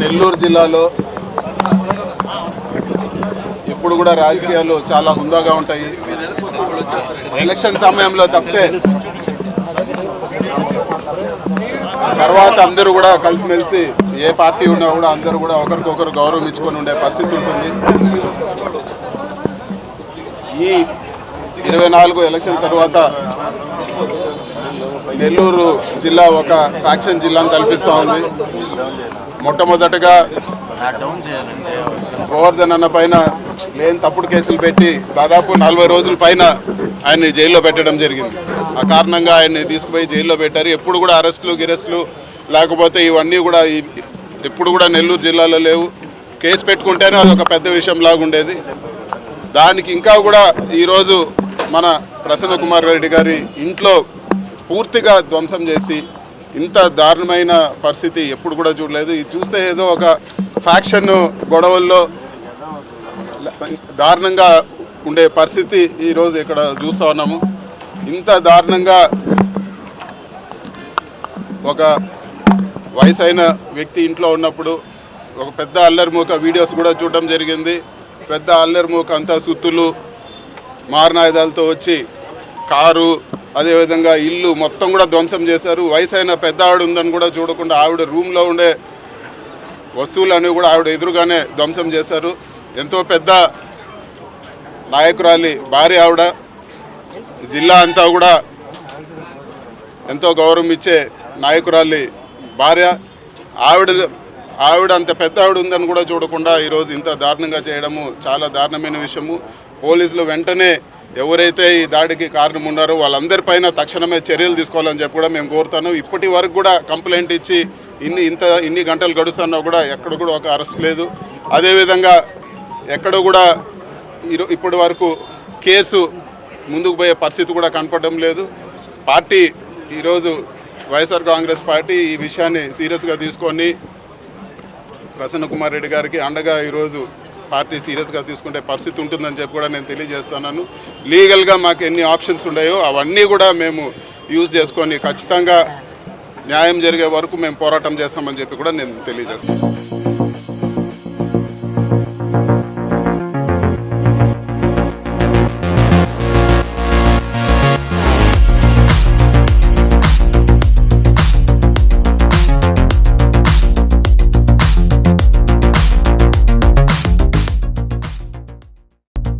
నెల్లూరు జిల్లాలో ఇప్పుడు కూడా రాజకీయాలు చాలా హుందాగా ఉంటాయి. ఎలక్షన్ సమయంలో తప్పితే తర్వాత అందరూ కూడా కలిసిమెలిసి ఏ పార్టీ ఉన్నా కూడా అందరూ కూడా ఒకరికొకరు గౌరవం ఇచ్చుకొని ఉండే పరిస్థితి ఉంటుంది. ఈ ఇరవై నాలుగు ఎలక్షన్ తర్వాత నెల్లూరు జిల్లా ఒక ఫ్యాక్షన్ జిల్లాను కల్పిస్తూ ఉంది. మొట్టమొదటగా గోవర్ధన్ అన్న పైన లేని తప్పుడు కేసులు పెట్టి దాదాపు నలభై రోజుల పైన ఆయన్ని జైల్లో పెట్టడం జరిగింది. ఆ కారణంగా ఆయన్ని తీసుకుపోయి జైల్లో పెట్టారు. ఎప్పుడు కూడా అరెస్టులు గిరెస్టులు లేకపోతే ఇవన్నీ కూడా ఈ- ఎప్పుడు కూడా నెల్లూరు జిల్లాలో లేవు. కేసు పెట్టుకుంటేనే అది ఒక పెద్ద విషయం లాగా ఉండేది. దానికి ఇంకా కూడా ఈరోజు మన ప్రసన్న కుమార్ రెడ్డి గారి ఇంట్లో పూర్తిగా ధ్వంసం చేసి ఇంత దారుణమైన పరిస్థితి ఎప్పుడు కూడా చూడలేదు. ఇది చూస్తే ఏదో ఒక ఫ్యాక్షన్ గొడవల్లో దారుణంగా ఉండే పరిస్థితి ఈరోజు ఇక్కడ చూస్తూ ఉన్నాము. ఇంత దారుణంగా ఒక వయసు అయిన వ్యక్తి ఇంట్లో ఉన్నప్పుడు ఒక పెద్ద అల్లరిమూక వీడియోస్ కూడా చూడడం జరిగింది. పెద్ద అల్లరిమూక అంతా సుత్తులు మారణాయుధాలతో వచ్చి కారు అదేవిధంగా ఇల్లు మొత్తం కూడా ధ్వంసం చేశారు. వయసు అయిన పెద్ద ఆవిడ ఉందని కూడా చూడకుండా ఆవిడ రూమ్లో ఉండే వస్తువులన్నీ కూడా ఆవిడ ఎదురుగానే ధ్వంసం చేశారు. ఎంతో పెద్ద నాయకురాలి భార్య ఆవిడ. జిల్లా అంతా కూడా ఎంతో గౌరవం ఇచ్చే నాయకురాలి భార్య. ఆవిడ ఆవిడ అంత పెద్ద ఆవిడ ఉందని కూడా చూడకుండా ఈరోజు ఇంత దారుణంగా చేయడము చాలా దారుణమైన విషయము. పోలీసులు వెంటనే ఎవరైతే ఈ దాడికి కారణం ఉన్నారో వాళ్ళందరిపైన తక్షణమే చర్యలు తీసుకోవాలని చెప్పి కూడా మేము కోరుతాను. ఇప్పటి వరకు కూడా కంప్లైంట్ ఇచ్చి ఇన్ని ఇంత ఇన్ని గంటలు గడుస్తున్నా కూడా ఎక్కడ కూడా ఒక అరెస్ట్ లేదు. అదేవిధంగా ఎక్కడ కూడా ఇప్పటి వరకు కేసు ముందుకు పోయే పరిస్థితి కూడా కనపడడం లేదు. పార్టీ ఈరోజు వైఎస్ఆర్ కాంగ్రెస్ పార్టీ ఈ విషయాన్ని సీరియస్గా తీసుకొని ప్రసన్న కుమార్ రెడ్డి గారికి అండగా ఈరోజు పార్టీ సీరియస్గా తీసుకుంటే పరిస్థితి ఉంటుందని చెప్పి కూడా నేను తెలియజేస్తున్నాను. లీగల్గా మాకు ఎన్ని ఆప్షన్స్ ఉన్నాయో అవన్నీ కూడా మేము యూజ్ చేసుకొని ఖచ్చితంగా న్యాయం జరిగే వరకు మేము పోరాటం చేస్తామని చెప్పి కూడా నేను తెలియజేస్తాను